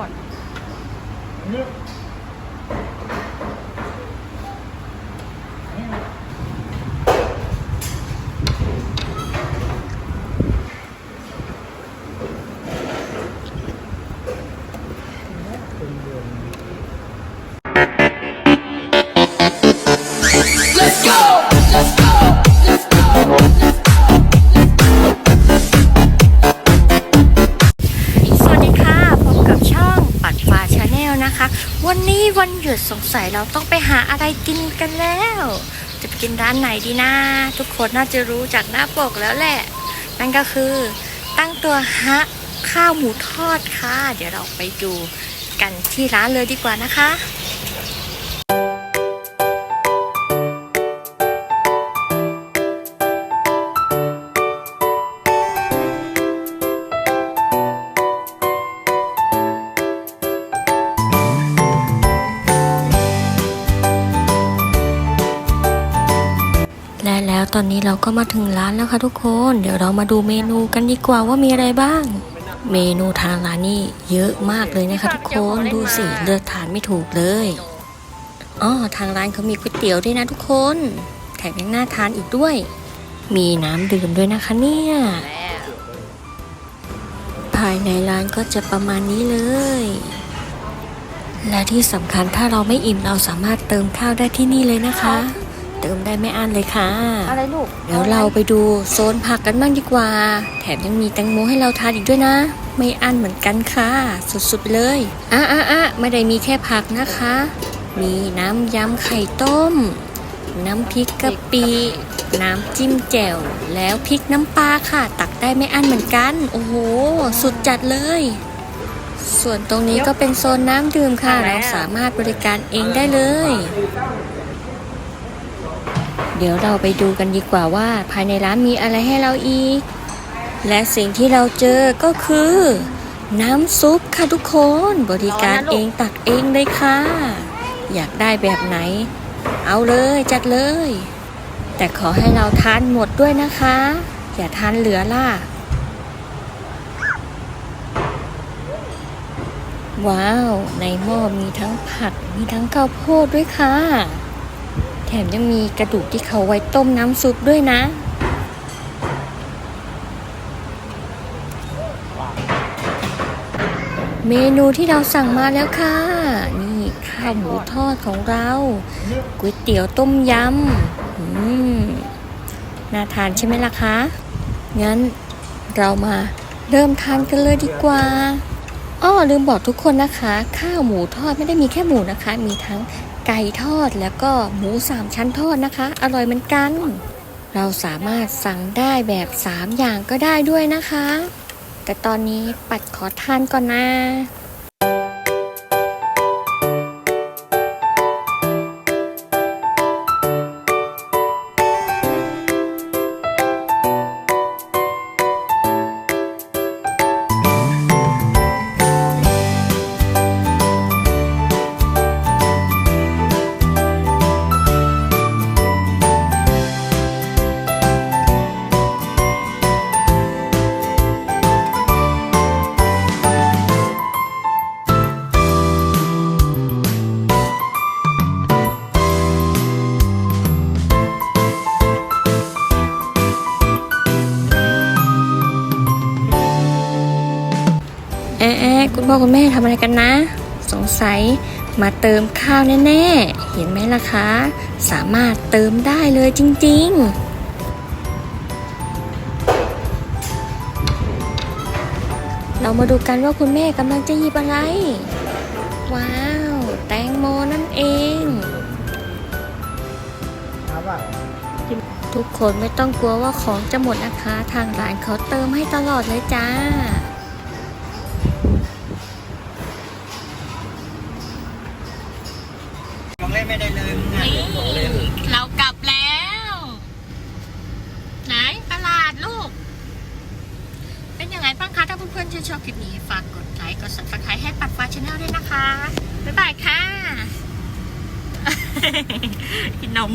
อด วันนี้วันหยุดสงสัยเราต้องไปหาอะไรกินกันแล้ว จะไปกินร้านไหนดีนะ ทุกคนน่าจะรู้จากหน้าปกแล้วแหละ นั่นก็คือตั้งตัวฮะข้าวหมูทอดค่ะ เดี๋ยวเราไปดูกันที่ร้านเลยดีกว่านะคะ ตอนนี้เราก็มาถึงร้านแล้วค่ะทุกคน เดี๋ยวเรามาดูเมนูกันดีกว่าว่ามีอะไรบ้าง เมนูทางร้านนี่เยอะมากเลยนะคะทุกคนดูสิเลือกทานไม่ถูกเลยอ๋อทางร้านเขามีก๋วยเตี๋ยวด้วยนะทุกคนแถมยังน่าทานอีกด้วย มีน้ำดื่มด้วยนะคะเนี่ยภายในร้านก็จะประมาณนี้เลย และที่สำคัญถ้าเราไม่อิ่มเราสามารถเติมข้าวได้ที่นี่เลยนะคะ เติมได้ไม่อั้นเลยค่ะ อะไรลูกเดี๋ยวเราไปดูโซนผักกันบ้างดีกว่า แถมยังมีแตงโมให้เราทานอีกด้วยนะ ไม่อั้นเหมือนกันค่ะ สุดๆไปเลยอะอะอะไม่ได้มีแค่ผักนะคะ มีน้ำยำไข่ต้ม น้ำพริกกะปิน้ำจิ้มแจ่ว แล้วพริกน้ำปลาค่ะ ตักได้ไม่อั้นเหมือนกัน โอ้โห สุดจัดเลย ส่วนตรงนี้ก็เป็นโซนน้ำดื่มค่ะ เราสามารถบริการเองได้เลย เดี๋ยวเราไปดูกันดีกว่าว่า ภายในร้านมีอะไรให้เราอีก และสิ่งที่เราเจอก็คือ น้ำซุปค่ะทุกคนบริการเองตักเองเลยค่ะ อยากได้แบบไหน เอาเลยจัดเลย แต่ขอให้เราทานหมดด้วยนะคะ อย่าทานเหลือล่ะว้าว ในหม้อมีทั้งผักมีทั้งข้าวโพดด้วยค่ะ แถมยังมีกระดูกที่เขาไว้ต้มน้ำซุปด้วยนะ เมนูที่เราสั่งมาแล้วค่ะ นี่ข้าวหมูทอดของเราก๋วยเตี๋ยวต้มยำอืมน่าทานใช่ไหมล่ะคะ งั้นเรามาเริ่มทานกันเลยดีกว่าอ้อลืมบอกทุกคนนะคะ ข้าวหมูทอดไม่ได้มีแค่หมูนะคะ มีทั้งไก่ทอดแล้วก็หมูสามชั้นทอดนะคะ อร่อยเหมือนกัน เราสามารถสั่งได้แบบสามอย่างก็ได้ด้วยนะคะ แต่ตอนนี้ปัดขอทานก่อนนะ แอะแอะคุณพ่อคุณแม่ทำอะไรกันนะ สงสัยมาเติมข้าวแน่ๆ เห็นไหมล่ะคะ สามารถเติมได้เลยจริง ๆเรามาดูกันว่าคุณแม่กำลังจะหยิบอะไร ว้าว แตงโมนั่นเอง ทุกคนไม่ต้องกลัวว่าของจะหมดนะคะ ทางร้านเขาเติมให้ตลอดเลยจ้า เล่นไม่ได้เลยมึงอะของเล่นเรากลับแล้ว ไหนตลาดลูก เป็นยังไงบ้างคะ ถ้าเพื่อนๆชื่นชอบคลิปนี้ ฝากกดไลค์ กด subscribe ให้ปัดฟ้าชาแนลด้วยนะคะ บ๊ายบายค่ะ กินนม